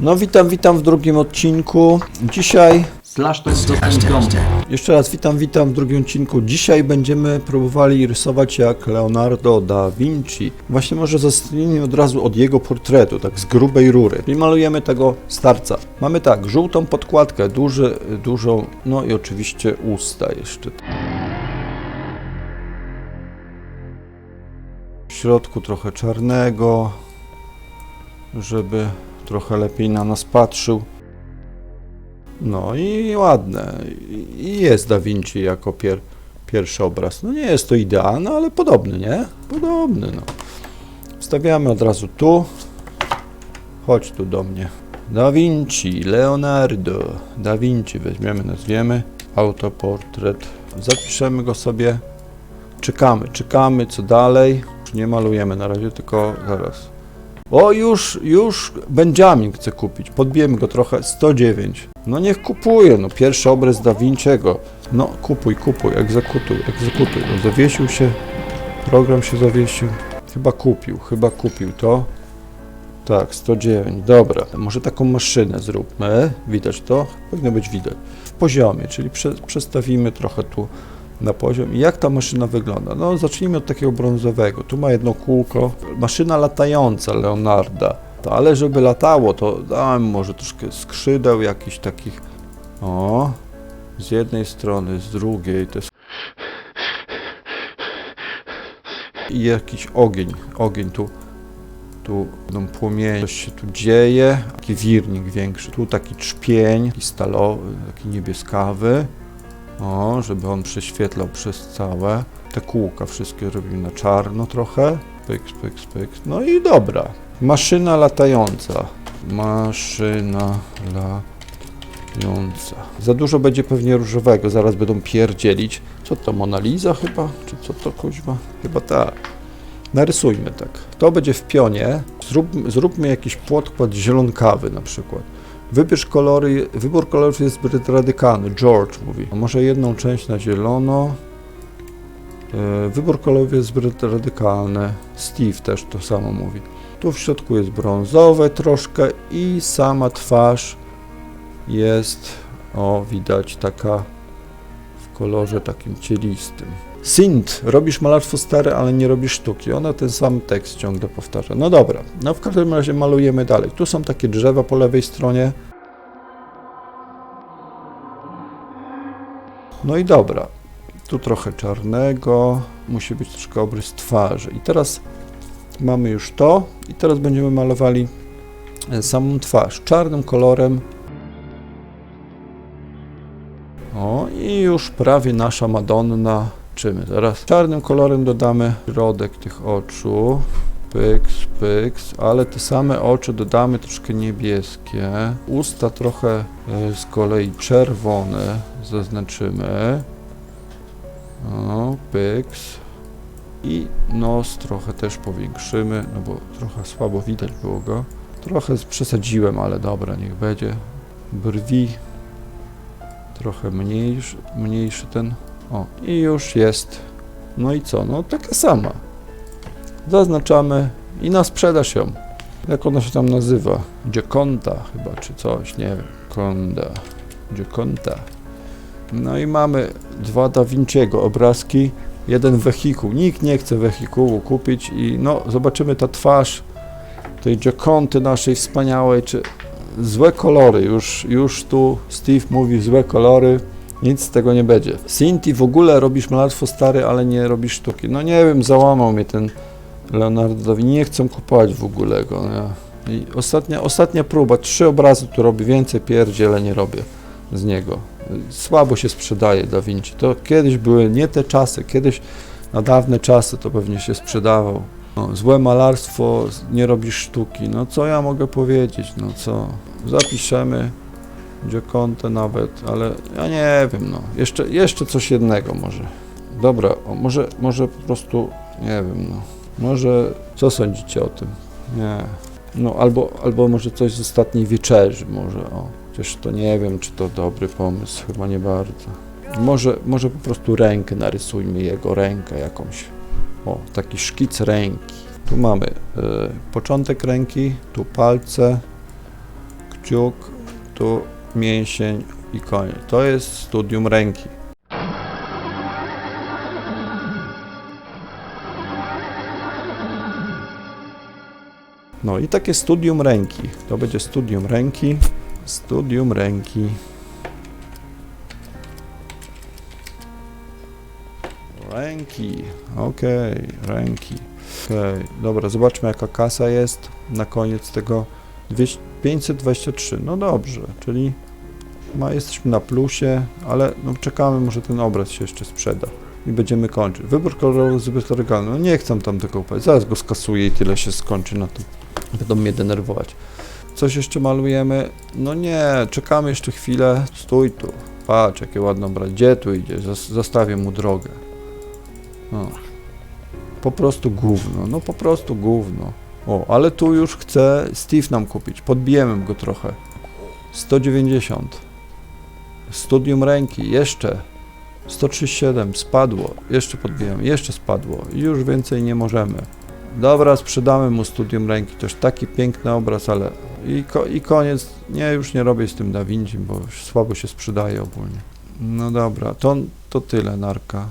No witam, witam w drugim odcinku. Dzisiaj, Slash to jest dostęp jeszcze raz witam, witam w drugim odcinku. Dzisiaj będziemy próbowali rysować jak Leonardo da Vinci. Właśnie może zacznijmy od razu od jego portretu, tak z grubej rury. I malujemy tego starca. Mamy tak, żółtą podkładkę, duży, dużą, no i oczywiście usta jeszcze. W środku trochę czarnego, żeby trochę lepiej na nas patrzył. No i ładne. I- jest Da Vinci jako pier, pierwszy obraz. No nie jest to idealny, ale podobny, nie? Podobny, no. Wstawiamy od razu tu. Chodź tu do mnie. Da Vinci, Leonardo. Da Vinci weźmiemy, nazwiemy. Autoportret. Zapiszemy go sobie. Czekamy, czekamy, co dalej. Nie malujemy na razie, tylko zaraz. O, już, już Benjamin chce kupić. Podbijemy go trochę. 109. No niech kupuje, no pierwszy obraz Da Vinciego. No kupuj, kupuj, egzekutuj, egzekutuj. No zawiesił się, program się zawiesił. Chyba kupił, chyba kupił to. Tak, 109, dobra. Może taką maszynę zróbmy. Widać to? Powinno być widać. W poziomie, czyli prze, przestawimy trochę tu na poziom. I jak ta maszyna wygląda? No zacznijmy od takiego brązowego. Tu ma jedno kółko. Maszyna latająca Leonarda. To, ale żeby latało, to dałem może troszkę skrzydeł jakichś takich. O, z jednej strony, z drugiej. To jest... I jakiś ogień. Ogień tu. Tu będą płomienie, coś się tu dzieje. Taki wirnik większy. Tu taki trzpień, taki stalowy, taki niebieskawy. O, żeby on prześwietlał przez całe. Te kółka wszystkie robimy na czarno trochę. Pyk, pyk, pyk. No i dobra. Maszyna latająca. Maszyna latająca. Za dużo będzie pewnie różowego, zaraz będą pierdzielić. Co to, Mona Lisa chyba? Czy co to, kuźwa? Chyba tak. Narysujmy tak. To będzie w pionie. Zrób, zróbmy jakiś podkład zielonkawy na przykład. Wybierz kolory, wybór kolorów jest zbyt radykalny, George mówi. Może jedną część na zielono. E, Wybór kolorów jest zbyt radykalny. Steve też to samo mówi. Tu w środku jest brązowe troszkę i sama twarz jest, o widać, taka w kolorze takim cielistym. Sint, robisz malarstwo stare, ale nie robisz sztuki. Ona ten sam tekst ciągle powtarza. No dobra, no w każdym razie malujemy dalej. Tu są takie drzewa po lewej stronie. No i dobra. Tu trochę czarnego. Musi być troszkę obrys twarzy. I teraz mamy już to. I teraz będziemy malowali e, samą twarz czarnym kolorem. O, i już prawie nasza Madonna. Czymy zaraz. Czarnym kolorem dodamy środek tych oczu. Pyks, pyks, ale te same oczy dodamy troszkę niebieskie. Usta trochę e, z kolei czerwone zaznaczymy. O, pyks. I nos trochę też powiększymy, no bo trochę słabo widać było go. Trochę przesadziłem, ale dobra, niech będzie. Brwi trochę mniejszy, mniejszy ten. O, i już jest. No i co? No taka sama. Zaznaczamy i na sprzedaż ją. Jak ona się tam nazywa? Gioconda chyba, czy coś, nie wiem. Konda. Gioconda. No i mamy dwa Da Vinciego obrazki, jeden wehikuł. Nikt nie chce wehikułu kupić i no zobaczymy ta twarz tej Giocondy naszej wspaniałej, czy złe kolory, już, już tu Steve mówi złe kolory, nic z tego nie będzie. Cinti w ogóle robisz malarstwo stare, ale nie robisz sztuki. No nie wiem, załamał mnie ten Leonardo da Vinci, nie chcę kupować w ogóle go. I ostatnia, ostatnia próba, trzy obrazy tu robię, więcej pierdziele nie robię z niego. Słabo się sprzedaje Da Vinci. To kiedyś były nie te czasy, kiedyś na dawne czasy to pewnie się sprzedawał. No, złe malarstwo, nie robisz sztuki. No co ja mogę powiedzieć? No co? Zapiszemy Giocontę nawet, ale ja nie wiem, no. Jeszcze, jeszcze coś jednego może. Dobra, o, może, może po prostu, nie wiem, no. Może, co sądzicie o tym? Nie. No, albo, albo może coś z ostatniej wieczerzy, może, o. Chociaż to nie wiem, czy to dobry pomysł, chyba nie bardzo. Może, może po prostu rękę narysujmy, jego rękę jakąś. O, taki szkic ręki. Tu mamy e, początek ręki, tu palce, kciuk, tu mięsień i koniec. To jest studium ręki. No i takie studium ręki. To będzie studium ręki. Studium ręki. Ręki. Okej, ręki. Okej, dobra, zobaczmy jaka kasa jest na koniec tego 200, 523. No dobrze, czyli ma, jesteśmy na plusie, ale no, czekamy, może ten obraz się jeszcze sprzeda i będziemy kończyć. Wybór kolorowy zbyt oryginalny. No nie chcę tam tego upać. Zaraz go skasuję i tyle się skończy na tym. Będą mnie denerwować. Coś jeszcze malujemy? No nie, czekamy jeszcze chwilę. Stój tu. Patrz, jakie ładne obraz. Gdzie tu idzie? Zas- Zostawię mu drogę. O. Po prostu gówno. No po prostu gówno. O, ale tu już chce Steve nam kupić. Podbijemy go trochę. 190. Studium ręki. Jeszcze. 137 spadło, jeszcze podbijamy, jeszcze spadło już więcej nie możemy. Dobra, sprzedamy mu studium ręki, już taki piękny obraz, ale i, ko i koniec, nie, już nie robię z tym Da Vinci, bo słabo się sprzedaje ogólnie. No dobra, to, to tyle, narka.